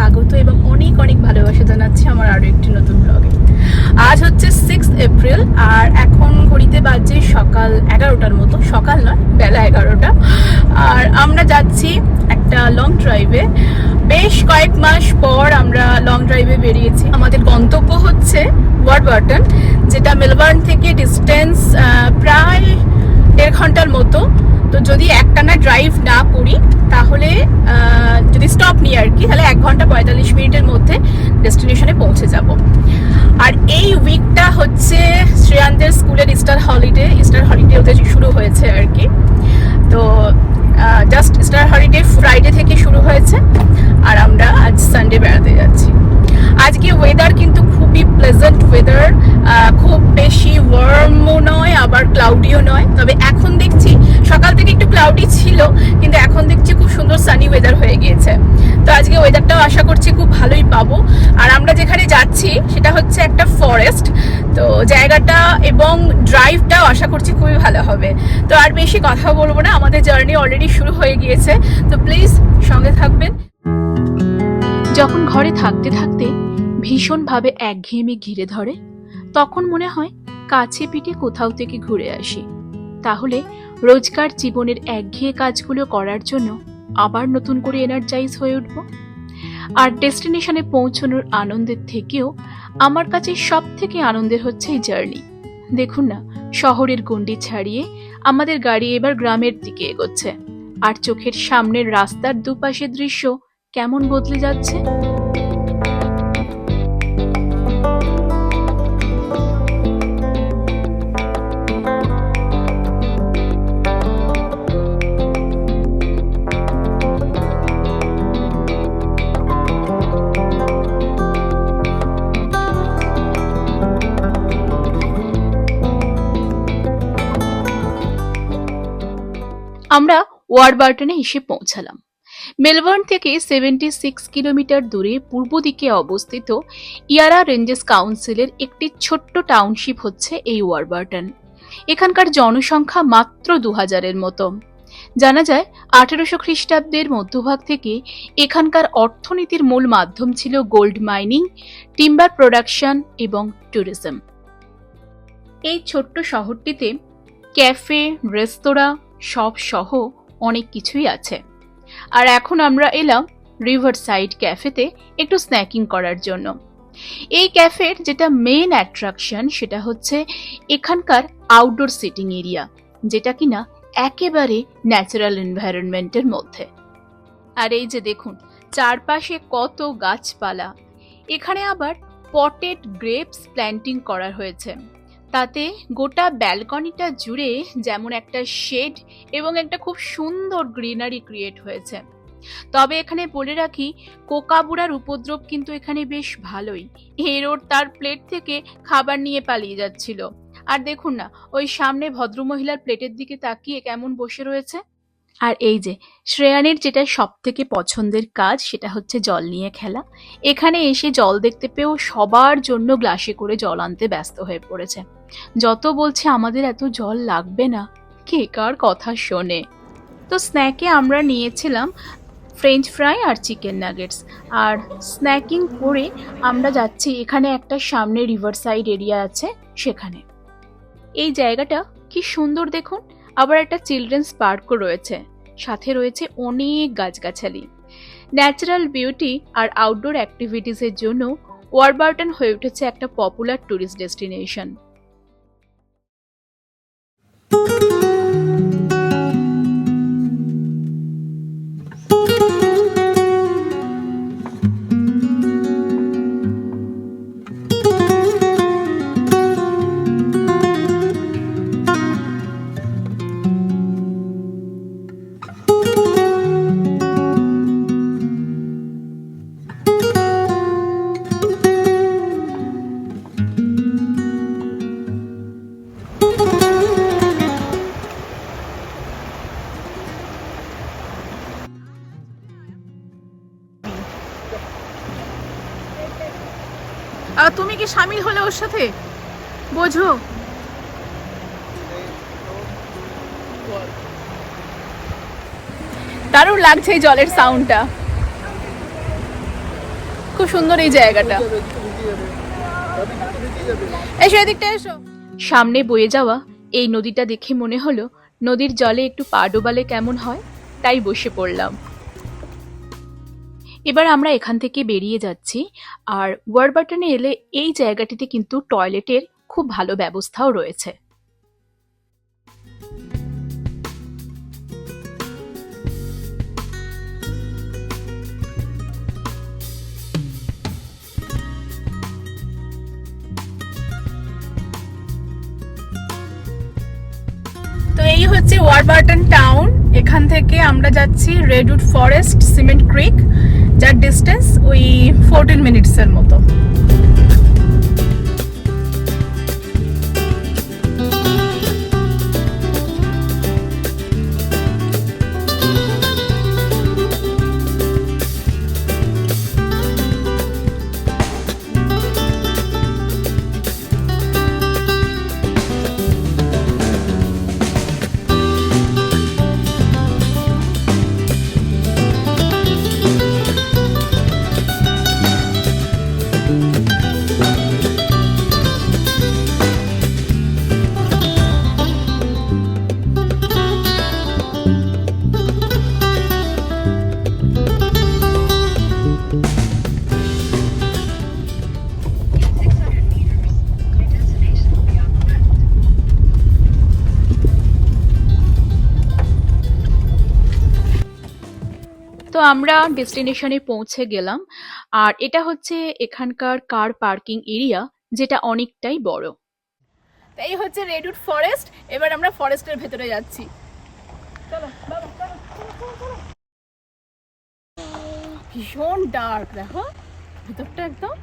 স্বাগত এবং অনেক অনেক ভালোবাসা জানাচ্ছি আমার আরও একটি নতুন ব্লগে আজ হচ্ছে সিক্স এপ্রিল আর এখন ঘড়িতে বাজে সকাল এগারোটার মতো, সকাল নয়, বেলা এগারোটা। আর আমরা যাচ্ছি একটা লং ড্রাইভে বেশ কয়েক মাস পর আমরা লং ড্রাইভে বেরিয়েছি। আমাদের গন্তব্য হচ্ছে ওয়ার্ডবার্টন যেটা মেলবার্ন থেকে ডিস্টেন্স প্রায় দেড় ঘণ্টার মতো। তো যদি একটানা ড্রাইভ না করি, তাহলে যদি স্টপ নিই আর কি, তাহলে এক ঘণ্টা পঁয়তাল্লিশ মিনিটের মধ্যে ডেস্টিনেশনে পৌঁছে যাব। আর এই উইকটা হচ্ছে শ্রেয়ানদের স্কুলের ইস্টার হলিডে ইস্টার হলিডে ওদের শুরু হয়েছে আর কি। তো জাস্ট স্টার হলিডে ফ্রাইডে থেকে শুরু হয়েছে, আর আমরা আজ সানডে বেড়াতে যাচ্ছি। আজকে ওয়েদার কিন্তু খুবই প্লেজেন্ট ওয়েদার খুব বেশি ওয়ার্মও নয়, আবার ক্লাউডিও নয়। তবে এখন দেখছি, সকাল থেকে একটু ক্লাউডি ছিল, কিন্তু এখন দেখছি খুব সুন্দর সানি ওয়েদার হয়ে গিয়েছে। তো আজকে ওয়েদারটাও আশা করছি খুব ভালোই পাবো। আর আমরা যেখানে যাচ্ছি, সেটা হচ্ছে একটা ফরেস্ট তো জায়গাটা এবং ড্রাইভটাও আশা করছি খুবই ভালো হবে। তো আর বেশি কথা বলব না, আমাদের জার্নি অলরেডি শুরু হয়ে গিয়েছে। তো প্লিজ সঙ্গে যখন ঘরে থাকতে থাকতে ভীষণভাবে একঘেয়েমি ঘিরে ধরে, তখন মনে হয় কাছে পিঠে কোথাও থেকে ঘুরে আসি। তাহলে রোজকার জীবনের একঘেয়ে কাজগুলো করার জন্য আবার নতুন করে এনার্জাইজ হয়ে উঠব? আর ডেস্টিনেশনে পৌঁছানোর আনন্দের থেকেও আমার কাছে সব থেকে আনন্দের হচ্ছে এই জার্নি দেখুন না, শহরের গণ্ডি ছাড়িয়ে আমাদের গাড়ি এবার গ্রামের দিকে এগোচ্ছে। আর চোখের সামনের রাস্তার দুপাশের দৃশ্য কেমন বদলে যাচ্ছে? আমরা ওয়ারবার্টনে এসে পৌঁছালাম। মেলবোর্ন থেকে সেভেন্টি সিক্স কিলোমিটার দূরে পূর্ব দিকে অবস্থিত ইয়ারা রেঞ্জেস কাউন্সিলের একটি ছোট্ট টাউনশিপ হচ্ছে এই ওয়ারবার্টন। এখানকার জনসংখ্যা মাত্র দু হাজারের মতো। জানা যায়, আঠেরোশো খ্রিস্টাব্দের মধ্যভাগ থেকে এখানকার অর্থনীতির মূল মাধ্যম ছিল গোল্ড মাইনিং, টিম্বার প্রোডাকশন এবং ট্যুরিজম। এই ছোট্ট শহরটিতে ক্যাফে, রেস্তোরাঁ সব সহ অনেক কিছুই আছে। আর এখন আমরা এলাম রিভার সাইড ক্যাফেতে একটু স্ন্যাকিং করার জন্য। এই ক্যাফের যেটা মেন অ্যাট্রাকশন সেটা হচ্ছে এখানকার আউটডোর সিটিং এরিয়া যেটা কিনা একেবারে ন্যাচারাল এনভায়রনমেন্টের মধ্যে। আর এই যে দেখুন, চারপাশে কত গাছপালা। এখানে আবার পটেড গ্রেপস প্ল্যান্টিং করা হয়েছে। তাতে গোটা ব্যালকনিটা জুড়ে যেমন একটা শেড এবং একটা খুব সুন্দর গ্রিনারি ক্রিয়েট হয়েছে। তবে এখানে বলে রাখি কোকাবুড়ার উপদ্রব কিন্তু এখানে বেশ ভালোই। হেরোর তার প্লেট থেকে খাবার নিয়ে পালিয়ে যাচ্ছিল। আর দেখুন না, ওই সামনে ভদ্রমহিলার প্লেটের দিকে তাকিয়ে কেমন বসে রয়েছে। আর এই যে, শ্রেয়ানের যেটা সব থেকে পছন্দের কাজ সেটা হচ্ছে জল নিয়ে খেলা। এখানে এসে জল দেখতে পেয়েও সবার জন্য গ্লাসে করে জল আনতে ব্যস্ত হয়ে পড়েছে। যত বলছে, আমাদের এত জল লাগবে না। কে কার কথা শোনে। তো স্ন্যাকে আমরা নিয়েছিলাম ফ্রেঞ্চ ফ্রাই আর চিকেন নাগেটস। আর স্ন্যাকিং করে আমরা যাচ্ছি এখানে একটা সামনে রিভার সাইড এরিয়া আছে সেখানে। এই জায়গাটা কি সুন্দর দেখুন। আবার একটা চিলড্রেন্স পার্কও রয়েছে। সাথে রয়েছে অনেক গাছগাছালি। ন্যাচারাল বিউটি আর আউটডোর অ্যাক্টিভিটিসের জন্য ওয়ারবার্টন হয়ে উঠেছে একটা পপুলার ট্যুরিস্ট ডেস্টিনেশন কি সামিল হলে ওর সাথে? বোঝো। দারুণ লাগছে এই জলের সাউন্ডটা খুব সুন্দর এই জায়গাটা। এসো এদিকটা এসো। সামনে বয়ে যাওয়া এই নদীটা দেখে মনে হলো, নদীর জলে একটু পা ডোবালে কেমন হয়, তাই বসে পড়লাম। এবার আমরা এখান থেকে বেরিয়ে যাচ্ছি। আর ওয়ারবাটনে এলে এই জায়গাটিতে কিন্তু টয়লেটের খুব ভালো ব্যবস্থাও রয়েছে। তো এই হচ্ছে ওয়ারবাটন টাউন এখান থেকে আমরা যাচ্ছি রেডউড ফরেস্ট সিমেন্ট ক্রিক যার ডিস্টেন্স ওই ফোরটিন মিনিটসের মতো। আমরা ডেস্টিনেশনে পৌঁছে গেলাম। আর এটা হচ্ছে এখানকার কার পার্কিং এরিয়া যেটা অনেকটাই বড়। এই হচ্ছে রেডউড ফরেস্ট এবার আমরা ফরেস্টের ভেতরে যাচ্ছি। চলো। ভীষণ ডার্ক দেখো। ভেতরটা একদম।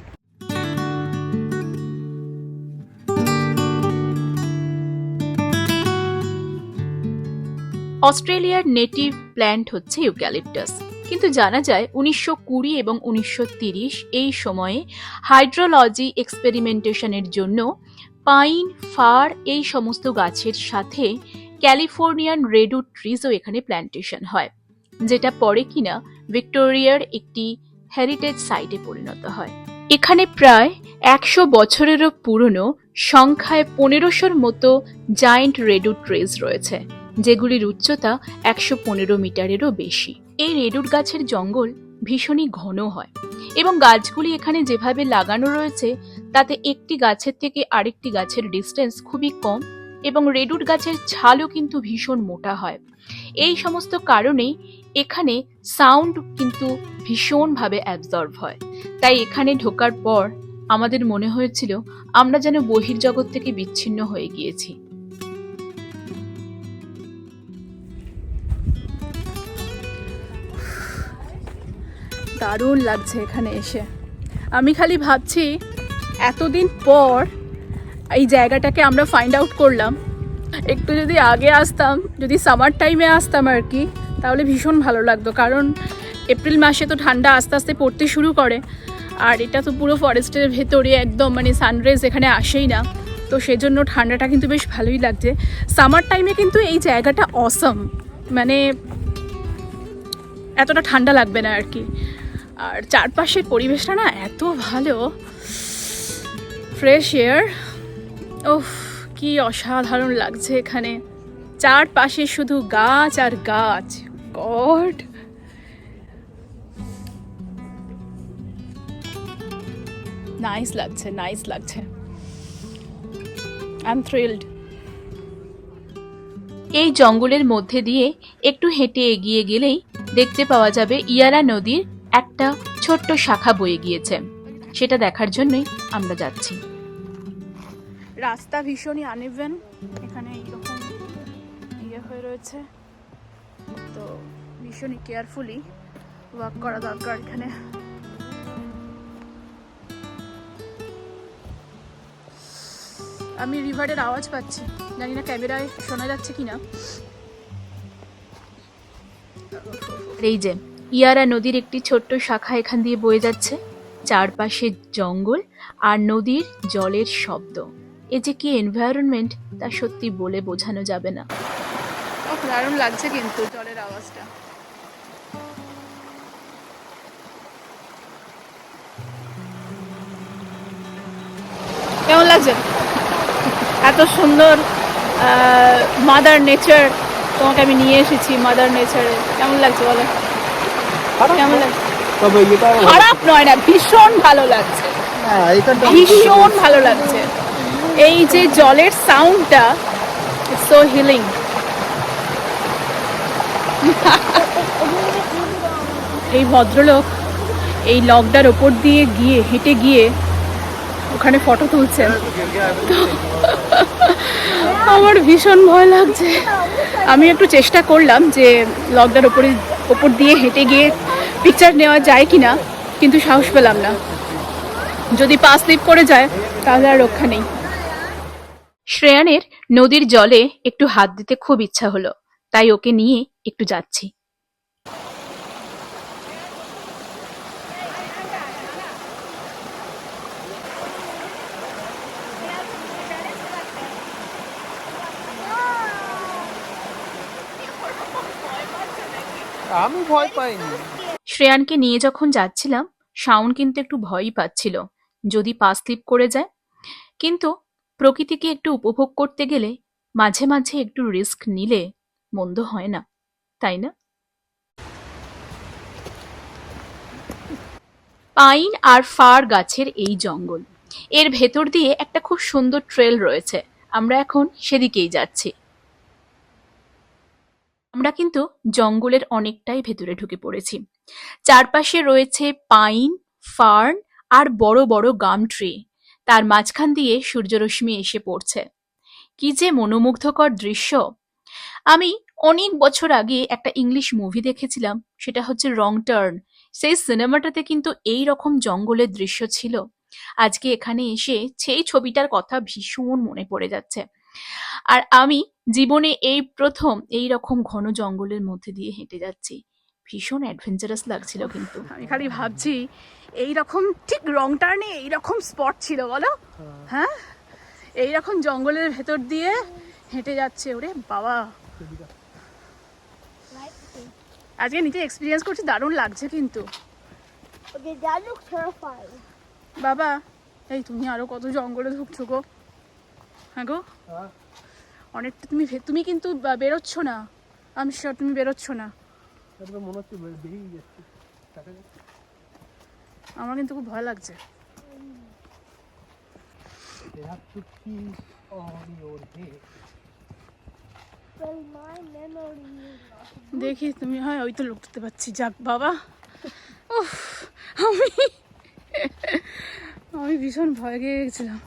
অস্ট্রেলিয়ার নেটিভ প্ল্যান্ট হচ্ছে ইউক্যালিপটাস। কিন্তু জানা যায় উনিশশো কুড়ি এবং উনিশশো এই সময়ে হাইড্রোলজি এক্সপেরিমেন্টেশনের জন্য পাইন, ফার এই সমস্ত গাছের সাথে ক্যালিফোর্নিয়ান রেডউড ট্রিজও এখানে প্ল্যান্টেশন হয়, যেটা পরে কিনা ভিক্টোরিয়ার একটি হেরিটেজ সাইটে পরিণত হয়। এখানে প্রায় একশো বছরেরও পুরনো, সংখ্যায় পনেরোশোর মতো জায়েন্ট রেডু ট্রিজ রয়েছে। যেগুলির উচ্চতা একশো পনেরো মিটারেরও বেশি। এই রেডুট গাছের জঙ্গল ভীষণই ঘন হয় এবং গাছগুলি এখানে যেভাবে লাগানো রয়েছে, তাতে একটি গাছের থেকে আরেকটি গাছের ডিস্টেন্স খুবই কম এবং রেডুট গাছের ছালও কিন্তু ভীষণ মোটা হয়। এই সমস্ত কারণেই এখানে সাউন্ড কিন্তু ভীষণভাবে অ্যাবজর্ব হয়। তাই এখানে ঢোকার পর আমাদের মনে হয়েছিল, আমরা যেন বহির্জগৎ থেকে বিচ্ছিন্ন হয়ে গিয়েছি। দারুণ লাগছে এখানে এসে। আমি খালি ভাবছি, এতদিন পর এই জায়গাটাকে আমরা ফাইন্ড আউট করলাম। একটু যদি আগে আসতাম, যদি সামার টাইমে আসতাম আর কি, তাহলে ভীষণ ভালো লাগতো। কারণ এপ্রিল মাসে তো ঠান্ডা আস্তে আস্তে পড়তে শুরু করে। আর এটা তো পুরো ফরেস্টের ভেতরে একদম মানে সানরাইজ এখানে আসেই না। তো সেজন্য ঠান্ডাটা কিন্তু বেশ ভালোই লাগছে। সামার টাইমে কিন্তু এই জায়গাটা অসম মানে এতটা ঠান্ডা লাগবে না আর কি। আর চারপাশের পরিবেশটা না এত ভালো। ফ্রেশ এয়ার ওহ কি অসাধারণ লাগছে এখানে। চারপাশে শুধু গাছ আর গাছ। গড। নাইস লাগছে নাইস লাগছে। আই এম থ্রিল্ড এই জঙ্গলের মধ্যে দিয়ে একটু হেঁটে এগিয়ে গেলেই দেখতে পাওয়া যাবে ইয়ারা নদীর একটা ছোট্ট শাখা বয়ে গিয়েছে। সেটা দেখার জন্যই আমরা যাচ্ছি। রাস্তা ভীষণই আনইভেন এখানে এইরকম ইয়ে হয়ে রয়েছে। তো ভীষণই কেয়ারফুলি ওয়াক করা দরকার এখানে। আমি রিভারের আওয়াজ পাচ্ছি। জানি না ক্যামেরায় শোনা যাচ্ছে কিনা। এই যে ইয়ারা নদীর একটি ছোট্ট শাখা এখান দিয়ে বয়ে যাচ্ছে। চারপাশে জঙ্গল আর নদীর জলের শব্দ। এ যে কি এনভায়রনমেন্ট তা সত্যি বলে বোঝানো যাবে না। দারুণ লাগছে কিন্তু জলের আওয়াজটা। কেমন লাগছে? এত সুন্দর মাদার নেচার তোমাকে আমি নিয়ে এসেছি মাদার নেচারে কেমন লাগছে বলো? কেমন তবে এটা খারাপ নয় না ভীষণ ভালো লাগছে। হ্যাঁ ভীষণ ভালো লাগছে। এই যে জলের সাউন্ডটা সো হিলিং এই ভদ্রলোক এই লকডার ওপর দিয়ে গিয়ে হেঁটে গিয়ে ওখানে ফটো তুলছেন। আমার ভীষণ ভয় লাগছে। আমি একটু চেষ্টা করলাম যে লকডার ওপরে ওপর দিয়ে হেঁটে গিয়ে পিকচার নেওয়া যায় কিনা, কিন্তু সাহস পেলাম না। যদি পা স্লিপ করে যায়, তাহলে আর রক্ষা নেই। শ্রেয়ানের নদীর জলে একটু হাত দিতে খুব ইচ্ছা হলো, তাই ওকে নিয়ে একটু যাচ্ছি। আমি ভয় পাইনি। শ্রেয়ানকে নিয়ে যখন যাচ্ছিলাম, শাওন কিন্তু একটু ভয়ই পাচ্ছিল, যদি পা স্লিপ করে যায়। কিন্তু প্রকৃতিকে একটু উপভোগ করতে গেলে মাঝে মাঝে একটু রিস্ক নিলে মন্দ হয় না, তাই না? পাইন আর ফার গাছের এই জঙ্গল, এর ভেতর দিয়ে একটা খুব সুন্দর ট্রেল রয়েছে, আমরা এখন সেদিকেই যাচ্ছি। আমরা কিন্তু জঙ্গলের অনেকটাই ভেতরে ঢুকে পড়েছি চারপাশে রয়েছে পাইন, ফার্ন আর বড় বড় গাম ট্রি। তার মাঝখান দিয়ে সূর্যরশ্মি এসে পড়ছে। কি যে মনোমুগ্ধকর দৃশ্য! আমি অনেক বছর আগে একটা ইংলিশ মুভি দেখেছিলাম, সেটা হচ্ছে রং টার্ন। সেই সিনেমাটাতে কিন্তু এই রকম জঙ্গলের দৃশ্য ছিল। আজকে এখানে এসে সেই ছবিটার কথা ভীষণ মনে পড়ে যাচ্ছে। আর আমি জীবনে এই প্রথম এই রকম ঘন জঙ্গলের মধ্যে দিয়ে হেঁটে যাচ্ছি। ভীষণ অ্যাডভেঞ্চারাস লাগছিল কিন্তু। আমি খালি ভাবছি এই রকম ঠিক রং টার্নে এই রকম স্পট ছিল বলো? হ্যাঁ। এই রকম জঙ্গলের ভেতর দিয়ে হেঁটে যাচ্ছে ওরে বাবা। আজকে নিজে এক্সপিরিয়েন্স করছি দারুণ লাগছে কিন্তু. বাবা এই তুমি আরও কত জঙ্গলে ঢুকছো গো। হ্যাঁ গো? হ্যাঁ। অনেকটা তুমি ভে- তুমি কিন্তু বেরোচ্ছ না। আমি শিওর তুমি বেরোচ্ছ না। তারপরে মনে হচ্ছে বেরিয়ে যাচ্ছে। দেখা। আমার কিন্তু খুব ভয় লাগছে। They have to keep on your head. Well, my memory is not. দেখি তুমি হয় ওই তো লোক দেখতে পাচ্ছি। যাক বাবা। উফ, আমি আমি ভীষণ ভয় পেয়ে গেছিলাম।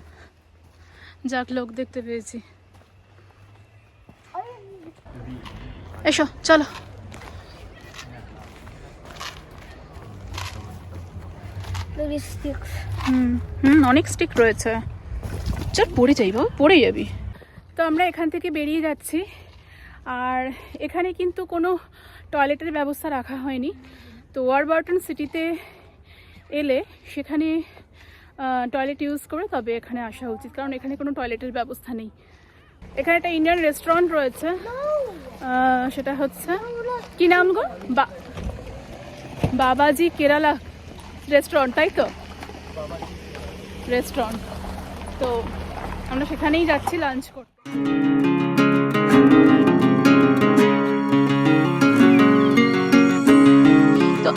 যাক লোক দেখতে পেয়েছি। এসো চলো। হুম হুম, অনেক স্টিক রয়েছে। চল, পড়ে যাই বাবা, পড়ে যাবি। তো আমরা এখান থেকে বেরিয়ে যাচ্ছি। আর এখানে কিন্তু কোনো টয়লেটের ব্যবস্থা রাখা হয়নি। তো ওয়ারবার্টন সিটিতে এলে সেখানে টয়লেট ইউজ করে তবে এখানে আসা উচিত। কারণ এখানে কোনো টয়লেটের ব্যবস্থা নেই। এখানে একটা ইন্ডিয়ান রেস্টুরেন্ট রয়েছে। সেটা হচ্ছে, কি নাম গো? বাবাজি কেরালা। রেস্টুরেন্ট তাই তো? রেস্টুরেন্ট তো আমরা সেখানেই যাচ্ছি লাঞ্চ করতে।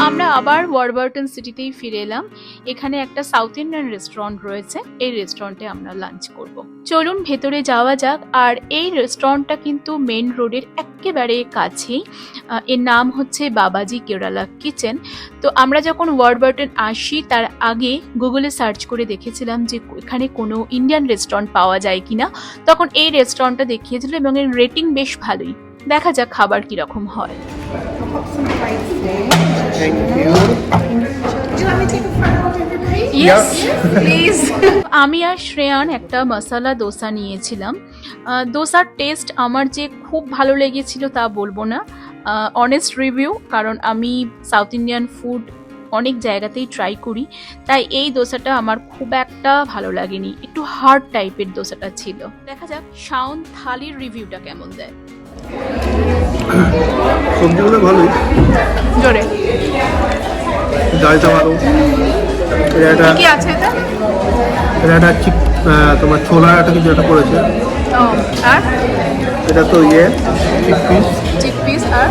আমরা আবার ওয়ারবার্টন সিটিতেই ফিরে এলাম। এখানে একটা সাউথ ইন্ডিয়ান রেস্টুরেন্ট রয়েছে। এই রেস্টুরেন্টে আমরা লাঞ্চ করব। চলুন ভেতরে যাওয়া যাক। আর এই রেস্টুরেন্টটা কিন্তু মেন রোডের একেবারে কাছেই। এর নাম হচ্ছে বাবাজি কেরালা কিচেন তো আমরা যখন ওয়ারবার্টন আসি, তার আগে গুগলে সার্চ করে দেখেছিলাম যে এখানে কোনো ইন্ডিয়ান রেস্টুরেন্ট পাওয়া যায় কিনা। তখন এই রেস্টুরেন্টটা দেখিয়েছিল এবং এর রেটিং বেশ ভালোই। দেখা যাক খাবার কীরকম হয়। Thank you. আমি আর শ্রেয়ান একটা মশালা দোসা নিয়েছিলাম। দোসার টেস্ট আমার যে খুব ভালো লেগেছিল তা বলব না। অনেস্ট রিভিউ কারণ আমি সাউথ ইন্ডিয়ান ফুড অনেক জায়গাতেই ট্রাই করি। তাই এই দোসাটা আমার খুব একটা ভালো লাগেনি। একটু হার্ড টাইপের দোসাটা ছিল। দেখা যাক শাওন থালির রিভিউটা কেমন দেয়। সবজিগুলো ভালোই। জোরে। ডালটা ভালো। এটা কি আছে এটা? এটা একটা চিক তোমার ছোলার একটা কিছু একটা করেছে ও আর? এটা তো ইয়ে চিক পিস চিক পিস আর?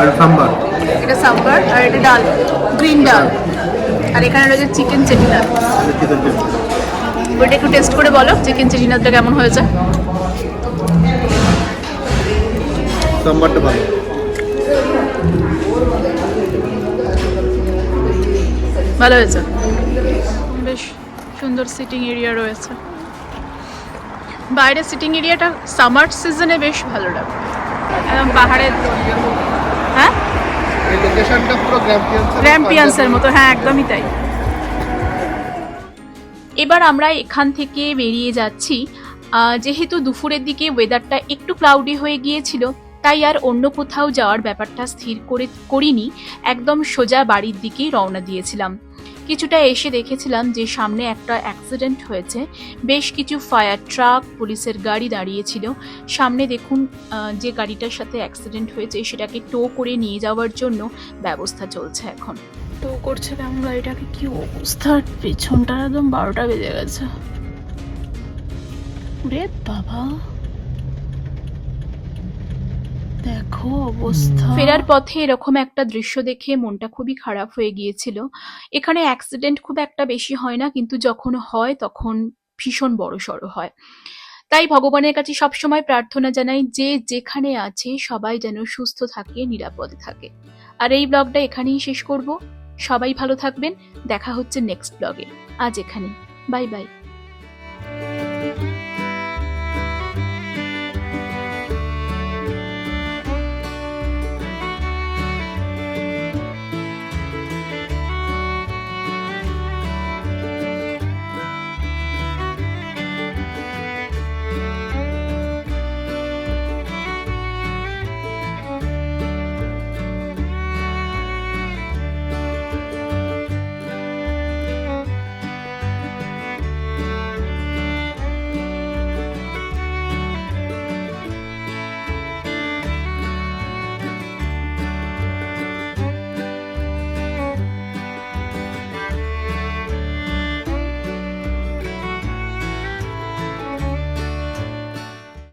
আর সাম্বার। এটা সাম্বার আর এটা ডাল। গ্রিন ডাল। আর এখানে রয়েছে চিকেন চেটিনা ওইটা একটু টেস্ট করে বলো চিকেন চেটিনাটা কেমন হয়েছে? সাম্বারটা ভালো ভালো হয়েছে? বেশ সুন্দর সিটিং এরিয়া রয়েছে। বাইরে সিটিং এরিয়াটা সামার সিজনে বেশ ভালো লাগে। একদম পাহাড়ের হ্যাঁ? র্যাম্পিয়ান্সের মতো হ্যাঁ একদমই তাই। এবার আমরা এখান থেকে বেরিয়ে যাচ্ছি। যেহেতু দুপুরের দিকে ওয়েদারটা একটু ক্লাউডি হয়ে গিয়েছিল তাই আর অন্য কোথাও যাওয়ার ব্যাপারটা স্থির করে, করিনি, একদম সোজা বাড়ির দিকেই রওনা দিয়েছিলাম। কিছুটা এসে দেখেছিলাম যে সামনে একটা অ্যাক্সিডেন্ট হয়েছে। বেশ কিছু ফায়ার ট্রাক পুলিশের গাড়ি দাঁড়িয়েছিল। সামনে দেখুন যে গাড়িটার সাথে অ্যাক্সিডেন্ট হয়েছে, সেটাকে টো করে নিয়ে যাওয়ার জন্য ব্যবস্থা চলছে এখন। টো করছে কেমন গাড়িটাকে কি অবস্থা? পেছনটা একদম বারোটা বেজে গেছে। রে বাবা! দেখো অবস্থা। ফেরার পথে এরকম একটা দৃশ্য দেখে মনটা খুবই খারাপ হয়ে গিয়েছিল। এখানে অ্যাক্সিডেন্ট খুব একটা বেশি হয় না, কিন্তু যখন হয় তখন ভীষণ বড় সড়ো হয়। তাই ভগবানের কাছে সবসময় প্রার্থনা জানাই যে যেখানে আছে সবাই যেন সুস্থ থাকে, নিরাপদে থাকে। আর এই ব্লগটা এখানেই শেষ করব। সবাই ভালো থাকবেন। দেখা হচ্ছে নেক্সট ব্লগে। আজ এখানে বাই বাই।